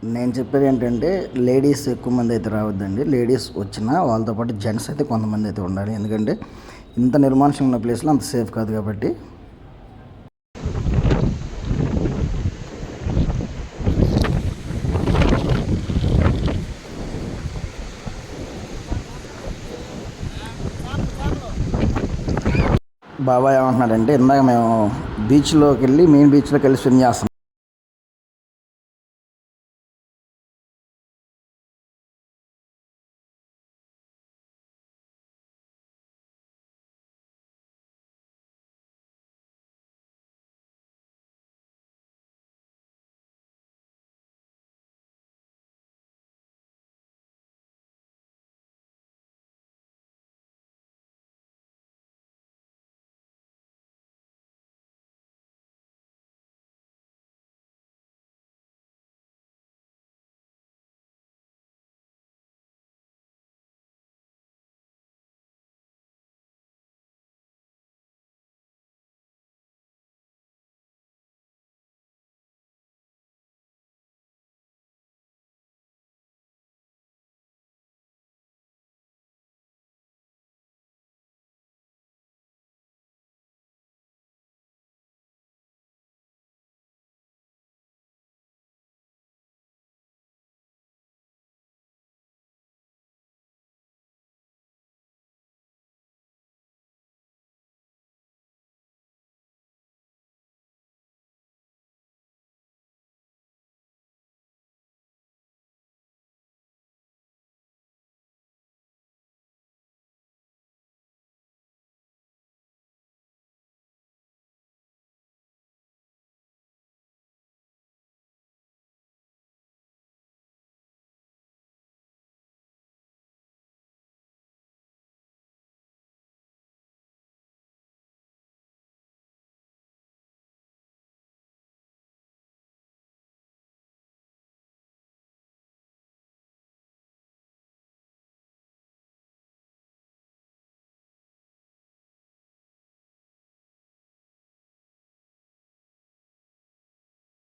నేను చెప్పేది ఏంటంటే లేడీస్ ఎక్కువ మంది అయితే రావద్దండి. లేడీస్ వచ్చినా వాళ్ళతో పాటు జెంట్స్ అయితే కొంతమంది అయితే ఉండాలి. ఎందుకంటే ఇంత నిర్మానుషం ఉన్న ప్లేస్లో అంత సేఫ్ కాదు కాబట్టి. బాబాయ్ ఏమంటున్నాడంటే ఇందాక మేము బీచ్లోకి వెళ్ళి మెయిన్ బీచ్లోకి వెళ్ళి స్విమ్ చేస్తాం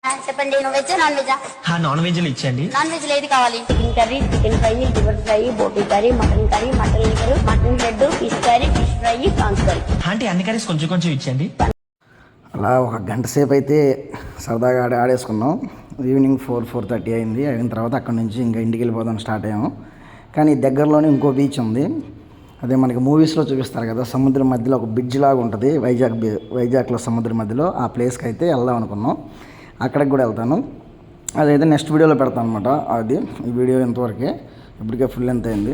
చెప్పండి వెజ్ నాన్ వెజ్ ఆ? నాన్ వెజ్లు ఇచ్చండి నాన్ వెజ్ ఏది కావాలి? Chicken curry chicken fry liver fry boti curry mutton curry mutton liver mutton head fish curry fish fry prawns curry. Aunty అన్ని కర్రీస్ కొంచెం కొంచెం ఇచ్చండి అలా ఒక గంట సేపు అయితే సరదాగా ఆడి ఆడేసుకున్నాం. ఈవినింగ్ ఫోర్ ఫోర్ థర్టీ అయింది. అయిన తర్వాత అక్కడ నుంచి ఇంకా ఇంటికి వెళ్ళిపోదాం స్టార్ట్ అయ్యాము. కానీ దగ్గరలోనే ఇంకో బీచ్ ఉంది. అదే మనకి మూవీస్లో చూపిస్తారు కదా సముద్రం మధ్యలో ఒక బ్రిడ్జ్ లాగా ఉంటుంది. వైజాగ్ బీ- వైజాగ్లో సముద్రం మధ్యలో ఆ ప్లేస్కి అయితే వెళ్దాం అనుకున్నాం. అక్కడికి కూడా వెళ్తాను. అదైతే నెక్స్ట్ వీడియోలో పెడతాను అనమాట అది ఈ వీడియో ఇంతవరకే. ఇప్పటికే ఫుల్ ఎంత అయింది.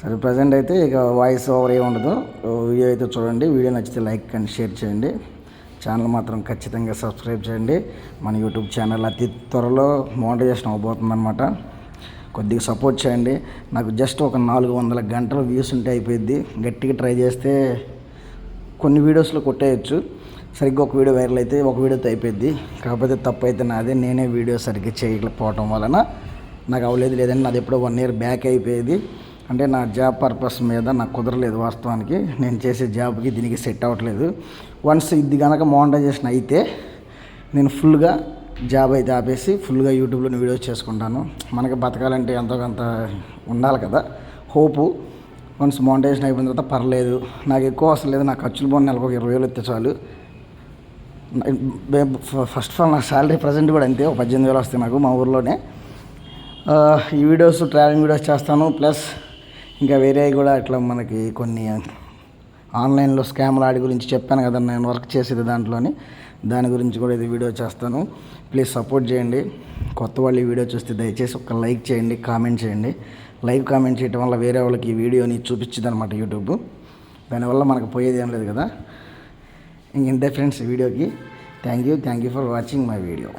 సరే ప్రజెంట్ అయితే ఇక వాయిస్ ఓవర్ ఏమి ఉండదు. వీడియో అయితే చూడండి. వీడియో నచ్చితే లైక్ అండ్ షేర్ చేయండి. ఛానల్ మాత్రం ఖచ్చితంగా సబ్స్క్రైబ్ చేయండి. మన యూట్యూబ్ ఛానల్ అతి త్వరలో మోనిటైజేషన్ అవబోతుందన్నమాట. కొద్దిగా సపోర్ట్ చేయండి. నాకు జస్ట్ ఒక నాలుగు వందల గంటల వ్యూస్ ఉంటే అయిపోయింది గట్టిగా ట్రై చేస్తే కొన్ని వీడియోస్లో కొట్టేయచ్చు. సరిగ్గా ఒక వీడియో వైరల్ అయితే ఒక వీడియోతో అయిపోయింది. కాకపోతే తప్పు అయితే నాదే. నేనే వీడియో సరిగ్గా చేయకపోవటం వలన నాకు అవ్వలేదు. లేదంటే నాది ఎప్పుడో వన్ ఇయర్ బ్యాక్ అయిపోయేది. అంటే నా జాబ్ పర్పస్ మీద నాకు కుదరలేదు వాస్తవానికి. నేను చేసే జాబ్కి దీనికి సెట్ అవ్వట్లేదు. వన్స్ ఇది కనుక మోనటైజేషన్ అయితే నేను ఫుల్గా జాబ్ అయితే ఆపేసి ఫుల్గా యూట్యూబ్లో వీడియోస్ చేసుకుంటాను. మనకి బతకాలంటే ఎంతో కొంత ఉండాలి కదా. హోపు వన్స్ మోనటైజేషన్ అయిపోయిన తర్వాత పర్లేదు. నాకు ఎక్కువ అవసరం లేదు. నా ఖర్చులు పోయిన నెలకు ఒక ఇరవై వేలు వస్తే చాలు. ఫస్ట్ ఆఫ్ ఆల్ నా శాలరీ ప్రజెంట్ కూడా అంతే ఒక పద్దెనిమిది వేలు వస్తాయి నాకు మా ఊర్లోనే. ఈ వీడియోస్ ట్రావెలింగ్ వీడియోస్ చేస్తాను ప్లస్ ఇంకా వేరే కూడా ఇట్లా మనకి కొన్ని ఆన్లైన్లో స్కామ్ల ఆడి గురించి చెప్పాను కదా నేను వర్క్ చేసేది దాంట్లోని. దాని గురించి కూడా ఇది వీడియో చేస్తాను. ప్లీజ్ సపోర్ట్ చేయండి. కొత్త వాళ్ళు ఈ వీడియో చూస్తే దయచేసి ఒక లైక్ చేయండి కామెంట్ చేయండి. లైక్ కామెంట్ చేయడం వల్ల వేరే వాళ్ళకి ఈ వీడియోని చూపించింది అనమాట యూట్యూబ్. దానివల్ల మనకు పోయేది ఏం లేదు కదా. ఇంతే ఫ్రెండ్స్ వీడియోకి. Thank you thank you for watching my video